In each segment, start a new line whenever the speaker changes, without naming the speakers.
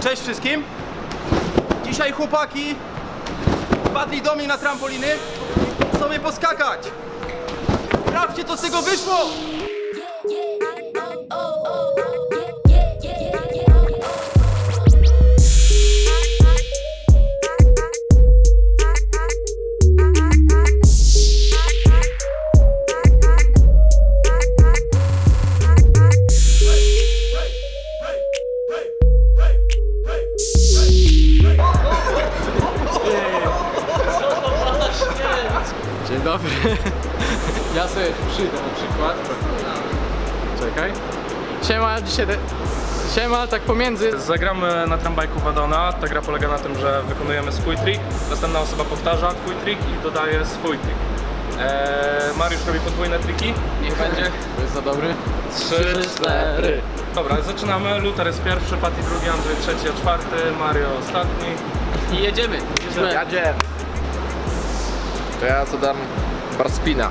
Cześć wszystkim. Dzisiaj chłopaki wpadli do mnie na trampoliny. Sobie poskakać. Sprawdźcie co z tego wyszło.
Dobry. Ja sobie tu przyjdę na przykład. Czekaj. Siema, dzisiaj... De... Siema, tak pomiędzy...
Zagramy na trambajku Wadona. Ta gra polega na tym, że wykonujemy swój trik, następna osoba powtarza twój trik i dodaje swój trik. Eee, Mariusz robi podwójne triki.
Niech będzie. To jest za dobry.
Trzy, cztery. Dobra, zaczynamy. Luther jest pierwszy, Patty drugi, Andrzej trzeci, a czwarty, Mario ostatni.
I jedziemy.
Jadzie. To ja co dam barspina.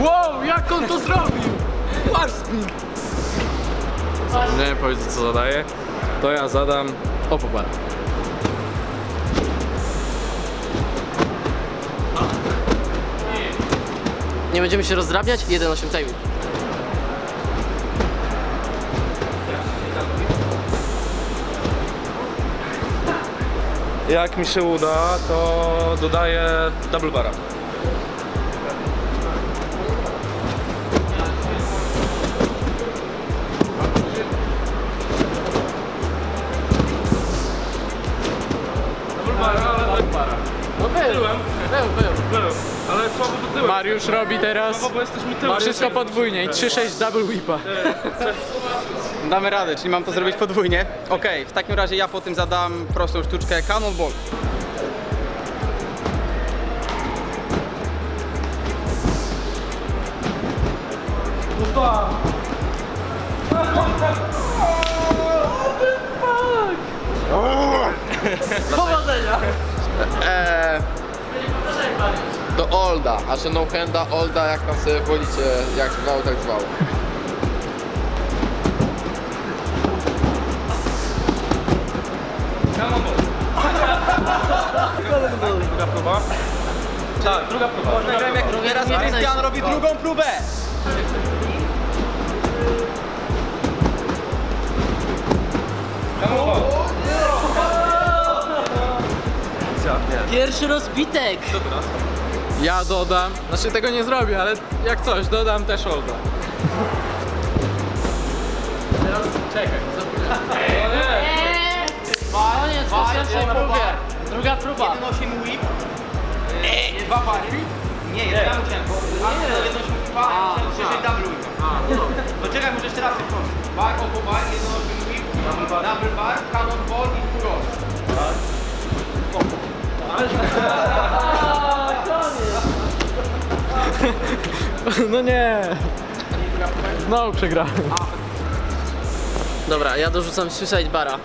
Wow, jak on to zrobił? Warspin. Zapomniałem powiedzieć co zadaję. To ja zadam... O, popatrz.
Nie będziemy się rozdrabniać? 1,8 tajming.
Jak mi się uda, to dodaję double bara. Double bara, double bara.
No był,
Tyłem.
był, był.
Był, ale słabo to tyłem.
Mariusz robi teraz
Słabo, bo jesteśmy tyłem.
wszystko podwójnie i 3-6 double whipa.
Damy radę, czyli mam to zrobić podwójnie. Okej, w takim razie ja po tym zadam prostą sztuczkę Cannonball.
Powodzenia!
Eee, do Olda, a że no handa Olda, jak tam sobie wolicie, jak zwał, tak zwał.
Druga próba. Tak, druga próba.
Nagrałem jak teraz Krystian robi drugą próbę.
Pierwszy rozbitek!
Ja dodam, znaczy tego nie zrobię, ale jak coś, dodam też Olda. Teraz czekaj,
Eee! Koniec, po pierwszej próbie. Druga próba.
1,8 whip. Eee, dwa bary. Nie, jest tam tempo. Nie, 1,8 whipa, a szerzej double whip. No czekaj, może jeszcze raz się proszę. Bar, opo bar, 1,8 whip, double bar, cannonball i full roll.
No nie. Znowu przegrałem.
Dobra, ja dorzucam Suicide Bara.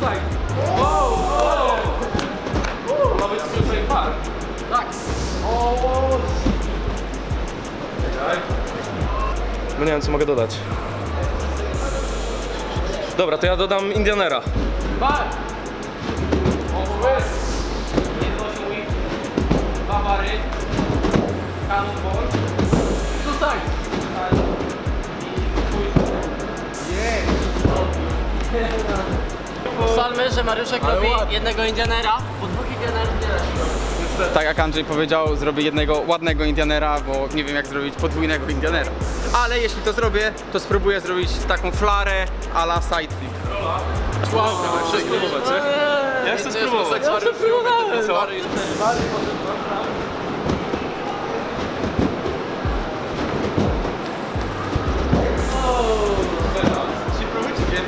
Tak.
No nie wiem, co mogę dodać. Dobra, to ja dodam Indianera.
Bar!
1,8 whip, dwa bary, cannonball.
Tutaj!
Ustalmy, że Mariuszek robi jednego Indianera, bo dwóch Indianerów nie.
Tak jak Andrzej powiedział, zrobię jednego ładnego Indianera, bo nie wiem jak zrobić podwójnego Indianera. Ale jeśli to zrobię, to spróbuję zrobić taką flarę a la side
Wow,
Chcę spróbować, nie? Ja chcę spróbować.
Ja to próbowałem.
Co?
Czy próbujcie wiem?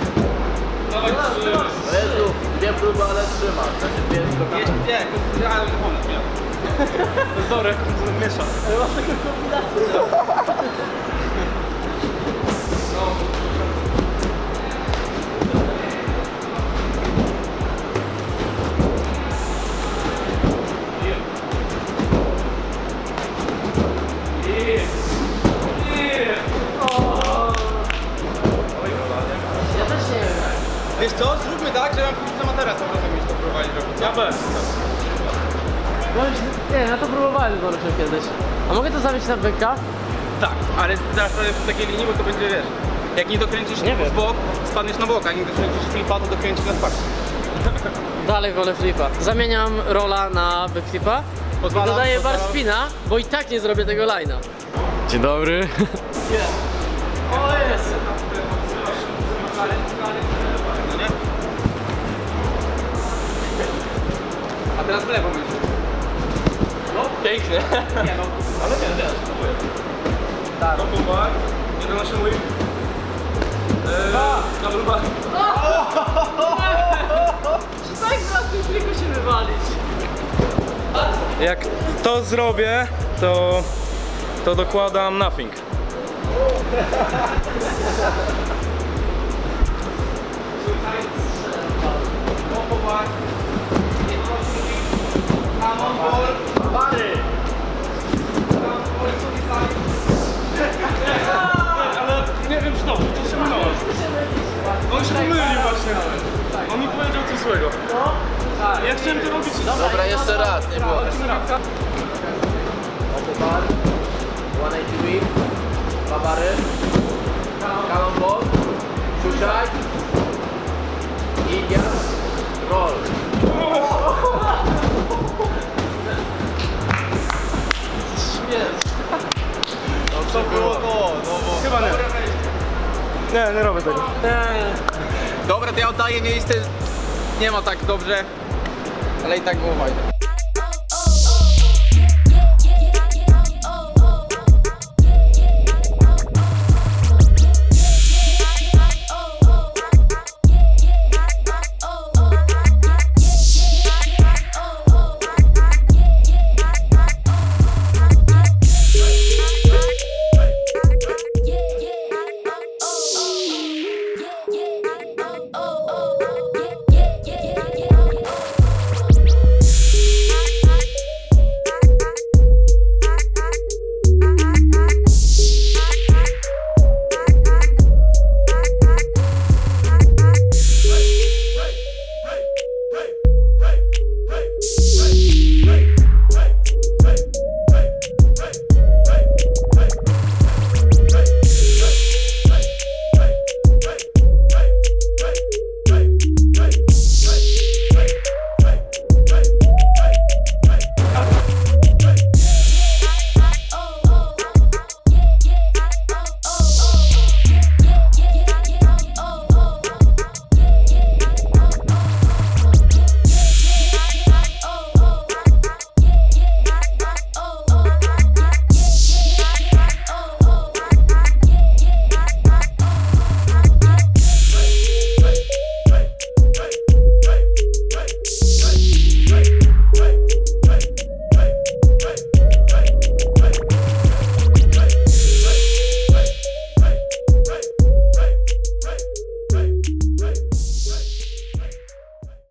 Dawaj trzy.
Jezu, dwie próby, ale Wiesz co, zróbmy tak,
że mam kurczę ma teraz po
prostu mieć to próbowali robić. Ja bez.
No nie, ja to próbowałem z kiedyś. A mogę to zabić na byka?
Tak, ale teraz w takiej linii, bo to będzie wiesz. Jak nie dokręcisz
nie
w bok, spadniesz na bok, a nie dokręcisz flipa, to dokręcisz na twarz.
Dalej wolę flipa. Zamieniam rola na backflipa.
Pozwalam,
dodaję bar spina, bo i tak nie zrobię tego line'a.
Dzień dobry. Yeah.
O jest!
Teraz w lewo będzie.
Pięknie.
Nie no,
Ale nie, nie, spróbuję. Tak. Double bar, 11 whip. Eee, double bar.
Tak z tym triku się wywalić.
Jak to zrobię, to, to dokładam nothing.
Kamon
nawet. On mi powiedział coś złego. Ja chciałem to robić...
Dobra, jeszcze raz, nie było.
Bar, 180 whip, dwa bary, cannonball, suicide i gas, roll.
To było to, no bo...
Chyba nie. Nie, nie robię tego.
Dobra, to ja oddaję miejsce. Nie ma tak dobrze. Ale i tak było fajne.